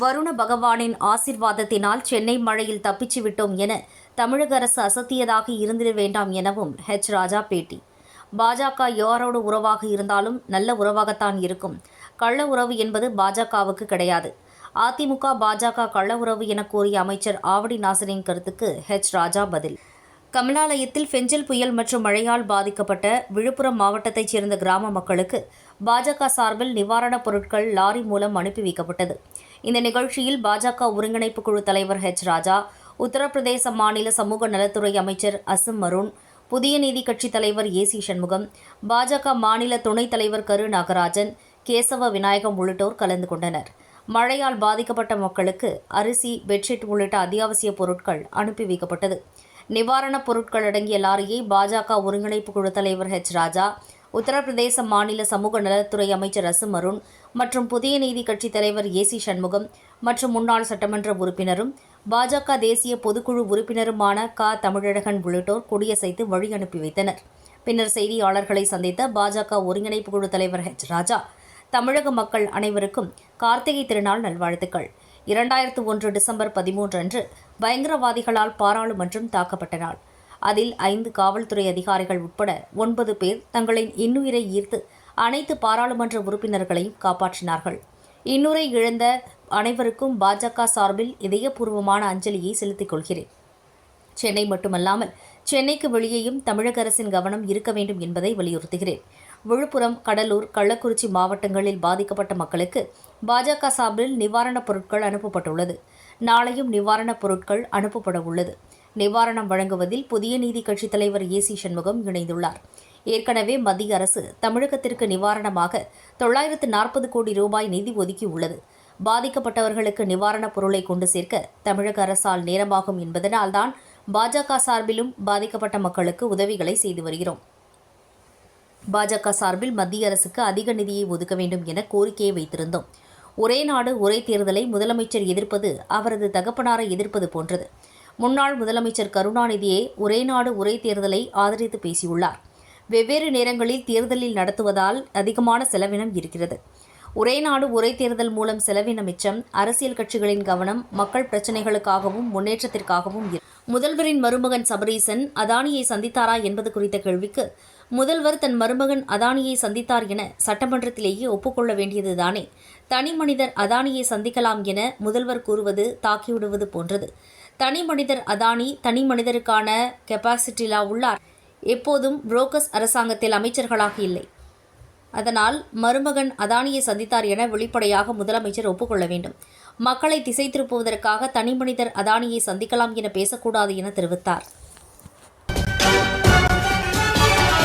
வருண பகவானின் ஆசிர்வாதத்தினால் சென்னை மழையில் தப்பிச்சு விட்டோம் என தமிழக அரசு அசத்தியதாக இருந்திட வேண்டாம் எனவும் ஹெச் ராஜா பேட்டி பாஜக யாரோடு உறவாக இருந்தாலும் நல்ல உறவாகத்தான் இருக்கும். கள்ள உறவு என்பது பாஜகவுக்கு கிடையாது. அதிமுக பாஜக கள்ள உறவு என கூறிய அமைச்சர் ஆவடி நாசரின் கருத்துக்கு ஹெச் ராஜா பதில். கமலாலயத்தில் ஃபெஞ்சல் புயல் மற்றும் மழையால் பாதிக்கப்பட்ட விழுப்புரம் மாவட்டத்தைச் சேர்ந்த கிராம மக்களுக்கு பாஜக சார்பில் நிவாரணப் பொருட்கள் லாரி மூலம் அனுப்பி வைக்கப்பட்டது. இந்த நிகழ்ச்சியில் பாஜக ஒருங்கிணைப்பு குழு தலைவர் ஹெச் ராஜா உத்தரப்பிரதேச மாநில சமூக நலத்துறை அமைச்சர் அசிம் அருண் புதிய நீதி கட்சித் தலைவர் ஏ சி சண்முகம் பாஜக மாநில துணைத் தலைவர் கரு நாகராஜன் கேசவ விநாயகம் உள்ளிட்டோர் கலந்து கொண்டனர். மழையால் பாதிக்கப்பட்ட மக்களுக்கு அரிசி பெட்ஷீட் உள்ளிட்ட அத்தியாவசிய பொருட்கள் அனுப்பி வைக்கப்பட்டது. நிவாரணப் பொருட்கள் அடங்கிய லாரியை பாஜக ஒருங்கிணைப்பு குழு தலைவர் ஹெச் ராஜா உத்தரப்பிரதேச மாநில சமூக நலத்துறை அமைச்சர் அசும் அருண் மற்றும் புதிய நீதி கட்சித் தலைவர் ஏ சி சண்முகம் மற்றும் முன்னாள் சட்டமன்ற உறுப்பினரும் பாஜக தேசிய பொதுக்குழு உறுப்பினருமான க. தமிழழகன் உள்ளிட்டோர் கொடியசைத்து வழி அனுப்பி வைத்தனர். பின்னர் செய்தியாளர்களை சந்தித்த பாஜக ஒருங்கிணைப்பு குழு தலைவர் ஹெச் ராஜா தமிழக மக்கள் அனைவருக்கும் கார்த்திகை திருநாள் நல்வாழ்த்துக்கள். இரண்டாயிரத்து ஒன்று டிசம்பர் பதிமூன்று அன்று பயங்கரவாதிகளால் பாராளுமன்றம் தாக்கப்பட்ட நாள். அதில் ஐந்து காவல்துறை அதிகாரிகள் உட்பட ஒன்பது பேர் தங்களின் இன்னுயிரை ஈர்த்து அனைத்து பாராளுமன்ற உறுப்பினர்களையும் காப்பாற்றினார்கள். இன்னுரை இழந்த அனைவருக்கும் பாஜக சார்பில் இதயபூர்வமான அஞ்சலியை செலுத்திக் கொள்கிறேன். சென்னை மட்டுமல்லாமல் சென்னைக்கு வெளியேயும் தமிழக அரசின் கவனம் இருக்க வேண்டும் என்பதை வலியுறுத்துகிறேன். விழுப்புரம் கடலூர் கள்ளக்குறிச்சி மாவட்டங்களில் பாதிக்கப்பட்ட மக்களுக்கு பாஜக சார்பில் நிவாரணப் பொருட்கள் அனுப்பப்பட்டுள்ளது. நாளையும் நிவாரணப் பொருட்கள் அனுப்பப்பட உள்ளது நிவாரணம் வழங்குவதில் புதிய நீதி கட்சித் தலைவர் ஏ சி சண்முகம் இணைந்துள்ளார். ஏற்கனவே மத்திய அரசு தமிழகத்திற்கு நிவாரணமாக தொள்ளாயிரத்து நாற்பது கோடி ரூபாய் நிதி ஒதுக்கியுள்ளது. பாதிக்கப்பட்டவர்களுக்கு நிவாரணப் பொருளை கொண்டு சேர்க்க தமிழக அரசால் நேரமாகும் என்பதனால்தான் பாஜக சார்பிலும் பாதிக்கப்பட்ட மக்களுக்கு உதவிகளை செய்து வருகிறோம். பாஜக சார்பில் மத்திய அரசுக்கு அதிக நிதியை ஒதுக்க வேண்டும் என கோரிக்கையை வைத்திருந்தோம். ஒரே நாடு ஒரே தேர்தலை முதலமைச்சர் எதிர்ப்பது அவரது தகப்பனாரை எதிர்ப்பது போன்றது. முன்னாள் முதலமைச்சர் கருணாநிதியே ஒரே நாடு ஒரே தேர்தலை ஆதரித்து பேசியுள்ளார். வெவ்வேறு நேரங்களில் தேர்தலில் நடத்துவதால் அதிகமான செலவினம் இருக்கிறது. ஒரே நாடு ஒரே தேர்தல் மூலம் செலவின மிச்சம் அரசியல் கட்சிகளின் கவனம் மக்கள் பிரச்சினைகளுக்காகவும் முன்னேற்றத்திற்காகவும் முதல்வரின் மருமகன் சபரீசன் அதானியை சந்தித்தாரா என்பது குறித்த கேள்விக்கு முதல்வர் தன் மருமகன் அதானியை சந்தித்தார் என சட்டமன்றத்திலேயே ஒப்புக்கொள்ள வேண்டியதுதானே. தனி மனிதர் அதானியை சந்திக்கலாம் என முதல்வர் கூறுவது தாக்கிவிடுவது போன்றது. தனி மனிதர் அதானி தனி மனிதருக்கான கெப்பாசிட்டிலா உள்ளார். எப்போதும் புரோக்கஸ் அரசாங்கத்தில் அமைச்சர்களாக இல்லை. அதனால் மருமகன் அதானியை சந்தித்தார் என வெளிப்படையாக முதலமைச்சர் ஒப்புக்கொள்ள வேண்டும். மக்களை திசை திருப்புவதற்காக தனிமனிதர் அதானியை சந்திக்கலாம் என பேசக்கூடாது என தெரிவித்தார்.